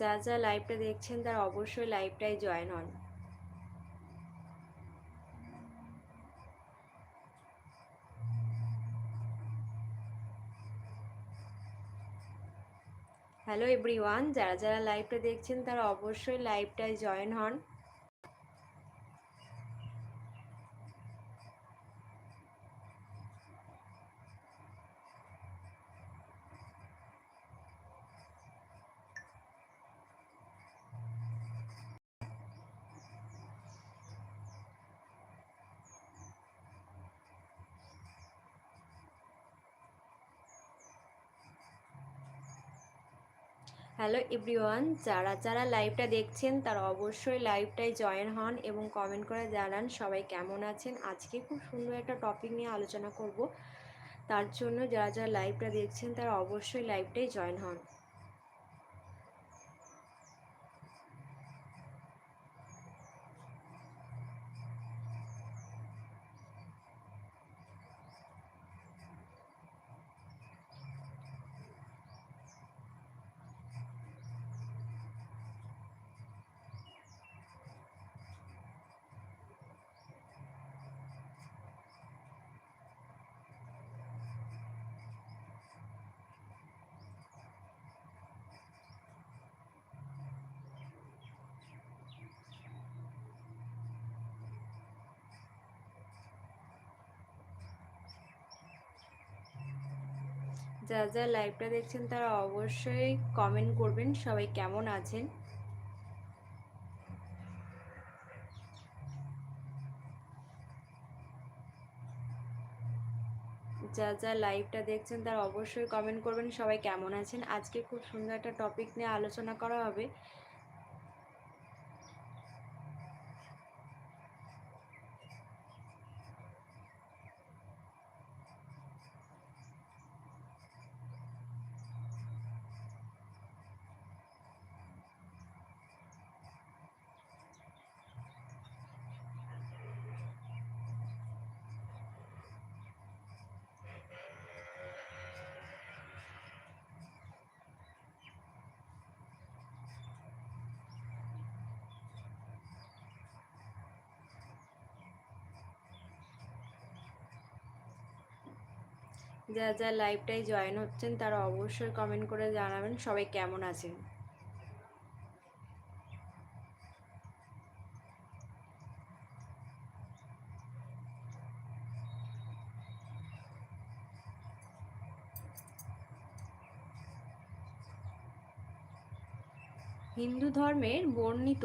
যা যা লাইভটা দেখছেন তারা অবশ্যই লাইভটাই জয়েন হন। হ্যালো এভরিওয়ান যারা যারা লাইভটা দেখছেন তারা অবশ্যই লাইভটায় জয়েন হন। হ্যালো এভরিওয়ান, যারা যারা লাইভটা দেখছেন তারা অবশ্যই লাইভটায় জয়েন হন এবং কমেন্ট করে জানান সবাই কেমন আছেন। আজকে খুব সুন্দর একটা টপিক নিয়ে আলোচনা করব। তার জন্য যারা যারা লাইভটা দেখছেন তারা অবশ্যই লাইভটাই জয়েন হন। যা যা লাইভটা দেখছেন তারা অবশ্যই কমেন্ট করবেন, সবাই কেমন আছেন? যা যা লাইভটা দেখছেন তারা অবশ্যই কমেন্ট করবেন, সবাই কেমন আছেন? আজকে খুব সুন্দর একটা টপিক নিয়ে আলোচনা করা হবে। যা যা লাইভটাই জয়েন হচ্ছেন, তারা অবশ্যই কমেন্ট করে জানাবেন সবাই কেমন আছেন। হিন্দু ধর্মের বর্ণিত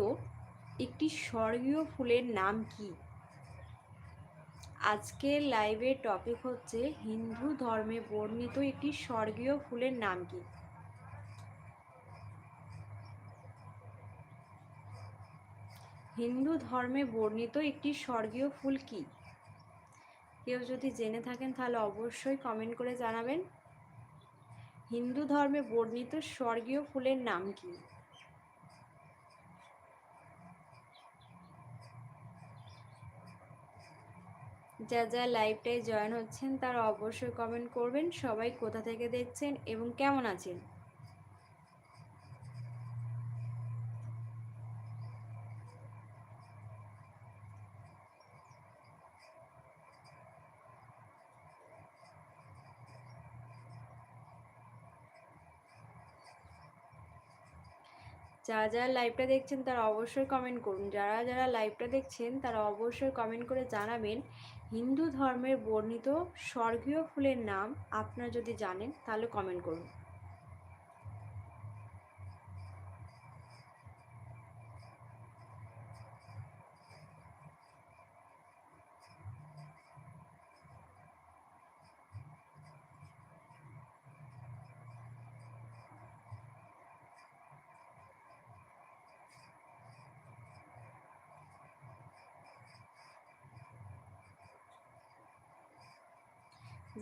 একটি স্বর্গীয় ফুলের নাম কি? আজকের লাইভের টপিক হচ্ছে হিন্দু ধর্মে বর্ণিত একটি স্বর্গীয় ফুলের নাম কি? হিন্দু ধর্মে বর্ণিত একটি স্বর্গীয় ফুল কি? কেউ যদি জেনে থাকেন তাহলে অবশ্যই কমেন্ট করে জানাবেন। হিন্দু ধর্মে বর্ণিত স্বর্গীয় ফুলের নাম কি? যা যা লাইভটায় জয়েন হচ্ছেন তারা অবশ্যই কমেন্ট করবেন। সবাই কোথা থেকে দেখছেন এবং কেমন আছেন? যারা যারা লাইভটা দেখছেন তারা অবশ্যই কমেন্ট করুন। যারা যারা লাইভটা দেখছেন তারা অবশ্যই কমেন্ট করে জানাবেন হিন্দু ধর্মের বর্ণিত স্বর্গীয় ফুলের নাম আপনারা যদি জানেন তাহলে কমেন্ট করুন।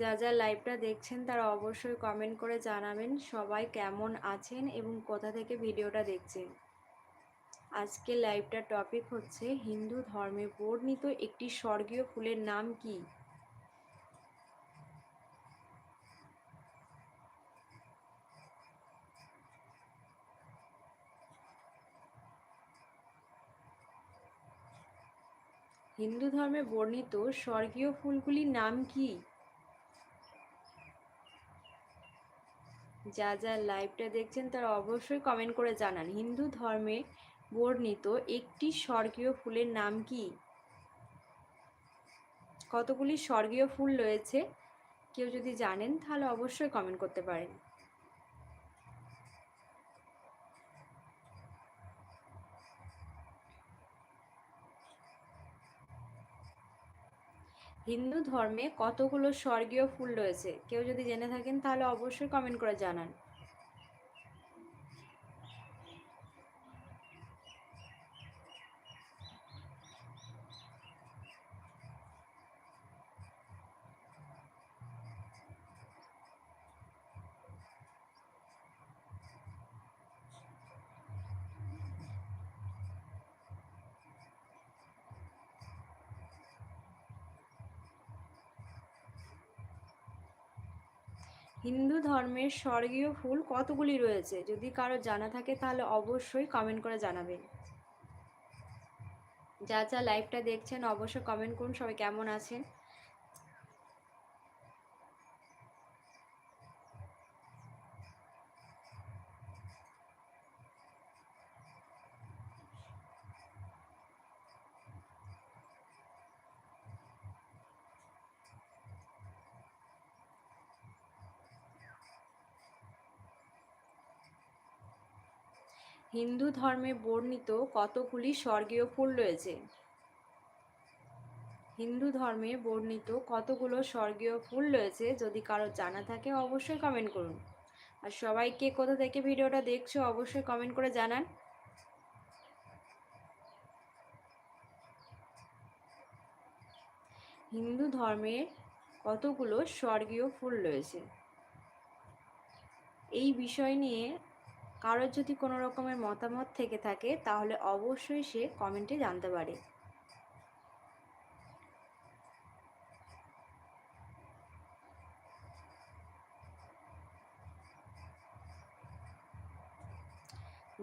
যা যা লাইভটা দেখছেন তারা অবশ্যই কমেন্ট করে জানাবেন সবাই কেমন আছেন এবং কোথা থেকে ভিডিওটা দেখছেন। আজকে লাইভটা টপিক হচ্ছে হিন্দু ধর্মে বর্ণিত একটি স্বর্গীয় ফুলের নাম কি? হিন্দু ধর্মে বর্ণিত স্বর্গীয় ফুলগুলির নাম কী? যা যা লাইভটা দেখছেন তারা অবশ্যই কমেন্ট করে জানান। হিন্দু ধর্মে বর্ণিত একটি স্বর্গীয় ফুলের নাম কি? কতগুলি স্বর্গীয় ফুল রয়েছে? কেউ যদি জানেন তাহলে অবশ্যই কমেন্ট করতে পারেন। হিন্দু ধর্মে কতগুলো স্বর্গীয় ফুল রয়েছে? কেউ যদি জেনে থাকেন তাহলে অবশ্যই কমেন্ট করে জানান। হিন্দু ধর্মের স্বর্গীয় ফুল কতগুলি রয়েছে? যদি কারও জানা থাকে, তাহলে অবশ্যই কমেন্ট করে জানাবেন। যা যা লাইভটা দেখছেন, অবশ্যই কমেন্ট করুন। সবাই কেমন আছেন? হিন্দু ধর্মে বর্ণিত কতগুলি স্বর্গীয় ফুল রয়েছে? হিন্দু ধর্মে বর্ণিত কতগুলো স্বর্গীয় ফুল রয়েছে? যদি কারও জানা থাকে, অবশ্যই কমেন্ট করুন। আর সবাইকে কোথা থেকে ভিডিওটা দেখছ, অবশ্যই কমেন্ট করে জানান। হিন্দু ধর্মে কতগুলো স্বর্গীয় ফুল রয়েছে? এই বিষয় নিয়ে কারোর যদি কোনো রকমের মতামত থেকে থাকে, তাহলে অবশ্যই সে কমেন্টে জানতে পারে।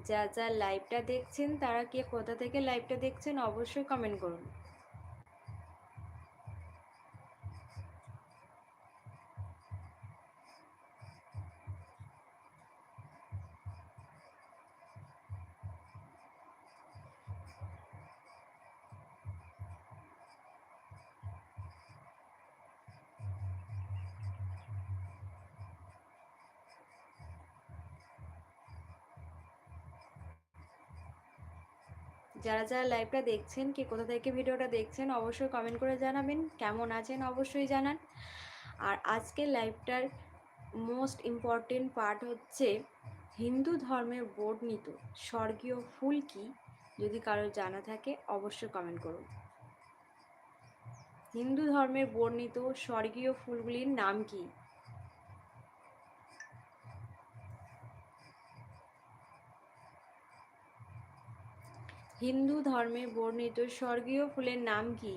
যা যা লাইভটা দেখছেন, তারা কে কোথা থেকে লাইভটা দেখছেন, অবশ্যই কমেন্ট করুন। যারা যারা লাইভটা দেখছেন, কে কোথা থেকে ভিডিওটা দেখছেন, অবশ্যই কমেন্ট করে জানাবেন। কেমন আছেন? অবশ্যই জানান। আর আজকের লাইভটার মোস্ট ইম্পর্টেন্ট পার্ট হচ্ছে হিন্দু ধর্মের বর্ণিত স্বর্গীয় ফুল কি? যদি কারোর জানা থাকে, অবশ্যই কমেন্ট করুন। হিন্দু ধর্মের বর্ণিত স্বর্গীয় ফুলগুলির নাম কি? হিন্দু ধর্মে বর্ণিত স্বর্গীয় ফুলের নাম কি?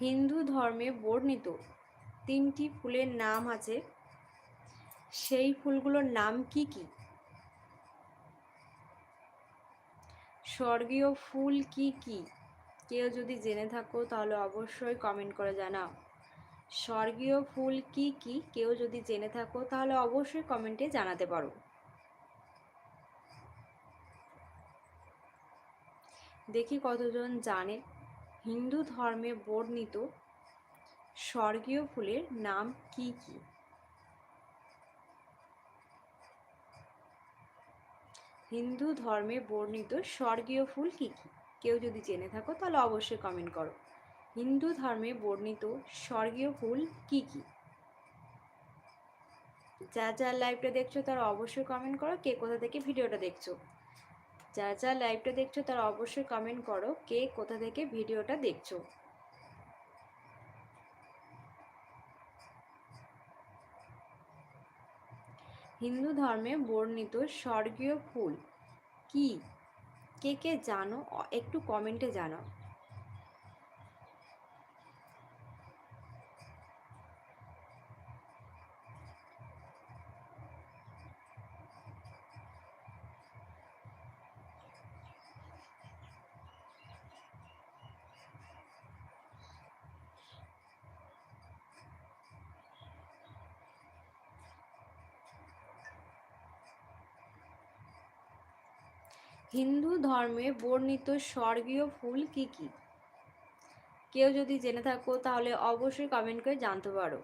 হিন্দু ধর্মে বর্ণিত তিনটি ফুলের নাম আছে। সেই ফুলগুলোর নাম কি কি? স্বর্গীয় ফুল কি কি? কেউ যদি জেনে থাকো তাহলে অবশ্যই কমেন্ট করে জানাও। স্বর্গীয় ফুল কি কি? কেউ যদি জেনে থাকো তাহলে অবশ্যই কমেন্টে জানাতে পারো। দেখি কতজন জানে। হিন্দু ধর্মে বর্ণিত স্বর্গীয় ফুলের নাম কি কি? হিন্দু ধর্মে বর্ণিত স্বর্গীয় ফুল কি কি? কেউ যদি জেনে থাকো, তাহলে অবশ্যই কমেন্ট করো। হিন্দু ধর্মে বর্ণিত স্বর্গীয় ফুল কি কি? যা যা লাইভটা দেখছ, তারা অবশ্যই কমেন্ট করো। কে কোথা থেকে ভিডিওটা দেখছ? যারা যারা লাইভটা দেখছ তারা অবশ্যই কমেন্ট করো, কে কোথা থেকে ভিডিওটা দেখছ। হিন্দু ধর্মে বর্ণিত স্বর্গীয় ফুল কি? কে কে জানো? একটু কমেন্টে জানাও। ধর্মে বর্ণিত স্বর্গীয় ফুল কি কি? কেউ যদি জেনে থাকো, তাহলে অবশ্যই কমেন্ট করে জানতে পারো।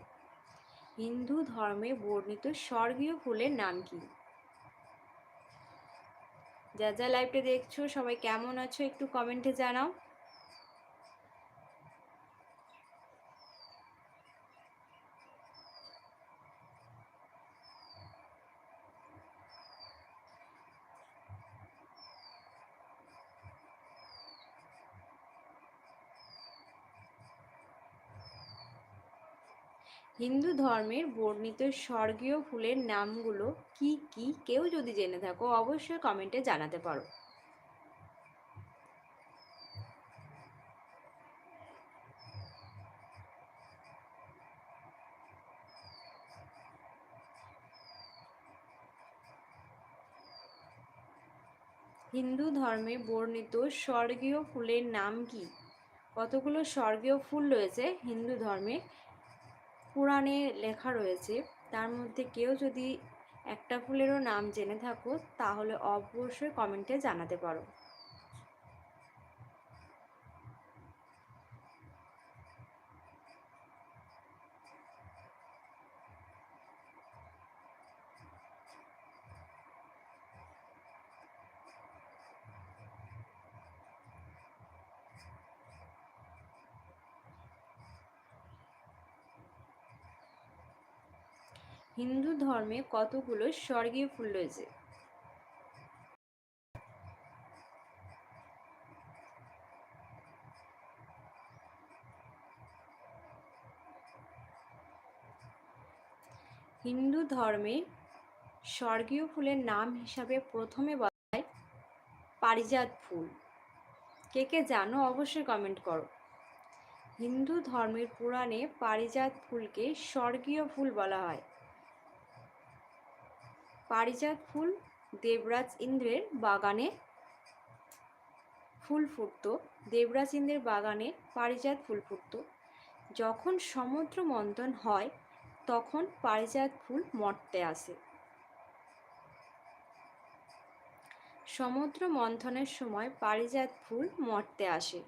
হিন্দু ধর্মে বর্ণিত স্বর্গীয় ফুলের নাম কি? যা যা লাইভটা দেখছ, সবাই কেমন আছো একটু কমেন্টে জানাও। হিন্দু ধর্মের বর্ণিত স্বর্গীয় ফুলের নামগুলো কি কি কেউ যদি জেনে থাকো, অবশ্যই কমেন্টে জানাতে পারো। হিন্দু ধর্মে বর্ণিত স্বর্গীয় ফুলের নাম কি? কতগুলো স্বর্গীয় ফুল রয়েছে হিন্দু ধর্মে? পুরাণে লেখা রয়েছে, তার মধ্যে কেউ যদি একটা ফুলেরও নাম জেনে থাকো, তাহলে অবশ্যই কমেন্টে জানাতে পারো। হিন্দু ধর্মে কতগুলো স্বর্গীয় ফুল রয়েছে? হিন্দু ধর্মে স্বর্গীয় ফুলের নাম হিসাবে প্রথমে বলা হয় পারিজাত ফুল। কে কে জানো অবশ্যই কমেন্ট করো। হিন্দু ধর্মের পুরাণে পারিজাত ফুলকে স্বর্গীয় ফুল বলা হয়। পারিজাত ফুল দেবরাজ ইন্দ্রের বাগানে ফুল ফুটত। দেবরাজ ইন্দ্রের বাগানে পারিজাত ফুল ফুটত। যখন সমুদ্র মন্থন হয়, তখন পারিজাত ফুল মর্তে আসে। সমুদ্র মন্থনের সময় পারিজাত ফুল মর্তে আসে।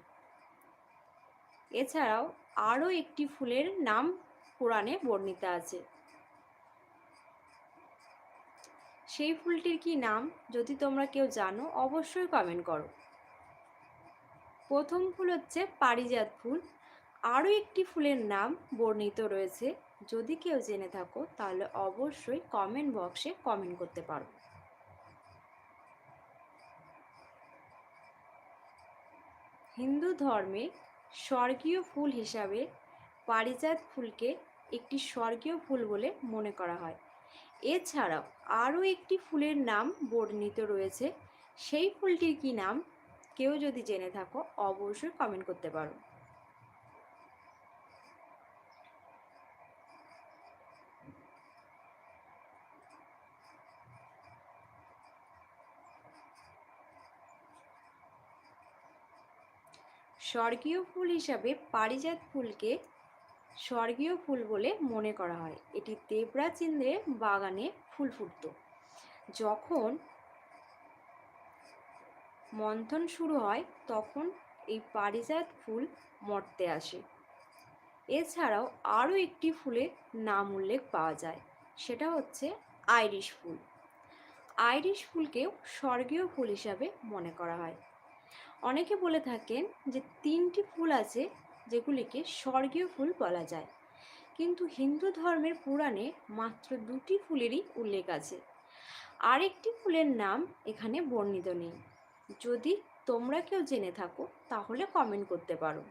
এছাড়াও আরও একটি ফুলের নাম পুরাণে বর্ণিত আছে। সেই ফুলটির কি নাম যদি তোমরা কেউ জানো, অবশ্যই কমেন্ট করো। প্রথম ফুল হচ্ছে পারিজাত ফুল। আরও একটি ফুলের নাম বর্ণিত রয়েছে। যদি কেউ জেনে থাকো, তাহলে অবশ্যই কমেন্ট বক্সে কমেন্ট করতে পারো। হিন্দু ধর্মে স্বর্গীয় ফুল হিসাবে পারিজাত ফুলকে একটি স্বর্গীয় ফুল বলে মনে করা হয়। এছাড়াও আরও একটি ফুলের নাম বর্ণিত রয়েছে। সেই ফুলটির কি নাম? কেউ যদি জেনে থাকো, অবশ্যই কমেন্ট করতে পারো। স্বর্গীয় ফুল হিসাবে পারিজাত ফুলকে স্বর্গীয় ফুল বলে মনে করা হয়। এটি দেবরাজ ইন্দ্রের বাগানে ফুল ফুটত। যখন মন্থন শুরু হয়, তখন এই পারিজাত ফুল মরতে আসে। এছাড়াও আরও একটি ফুলের নাম উল্লেখ পাওয়া যায়, সেটা হচ্ছে আইরিশ ফুল। আইরিশ ফুলকেও স্বর্গীয় ফুল হিসাবে মনে করা হয়। অনেকে বলে থাকেন যে তিনটি ফুল আছে যেগুলিকে স্বর্গীয় ফুল বলা যায়। কিন্তু হিন্দু ধর্মের পুরাণে মাত্র দুটি ফুলেরই উল্লেখ আছে। আরেকটি ফুলের নাম এখানে বর্ণিত নেই। যদি তোমরা কেউ জেনে থাকো, তাহলে কমেন্ট করতে পারো।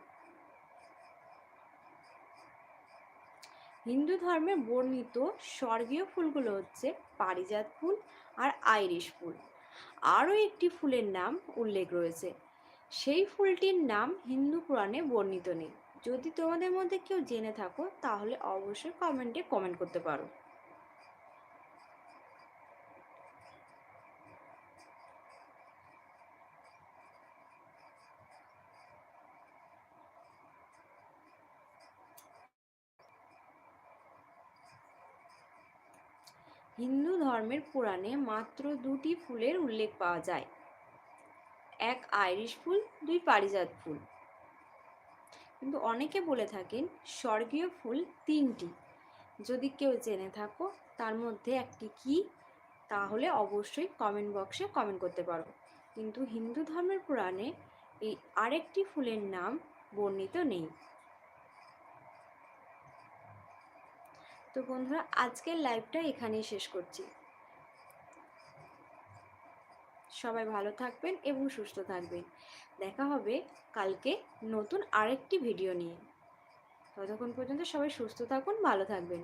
হিন্দু ধর্মে বর্ণিত স্বর্গীয় ফুলগুলো হচ্ছে পারিজাত ফুল আর আইরিশ ফুল। আরও একটি ফুলের নাম উল্লেখ রয়েছে। সেই ফুলটির নাম হিন্দু পুরাণে বর্ণিত নেই। যদি তোমাদের মধ্যে কেউ জেনে থাকো, তাহলে অবশ্যই কমেন্টে কমেন্ট করতে পারো। হিন্দু ধর্মের পুরাণে মাত্র দুটি ফুলের উল্লেখ পাওয়া যায়। এক আইরিশ ফুল, দুই পারিজাত ফুল। কিন্তু অনেকে বলে থাকেন স্বর্গীয় ফুল তিনটি। যদি কেউ জেনে থাকো, তার মধ্যে একটি কি, তাহলে অবশ্যই কমেন্ট বক্সে কমেন্ট করতে পারো। কিন্তু হিন্দু ধর্মের পুরাণে এই আরেকটি ফুলের নাম বর্ণিত নেই। তো বন্ধুরা, আজকের লাইভটা এখানেই শেষ করছি। সবাই ভালো থাকবেন এবং সুস্থ থাকবেন। দেখা হবে কালকে নতুন আরেকটি ভিডিও নিয়ে। ততক্ষণ পর্যন্ত সবাই সুস্থ থাকুন, ভালো থাকবেন।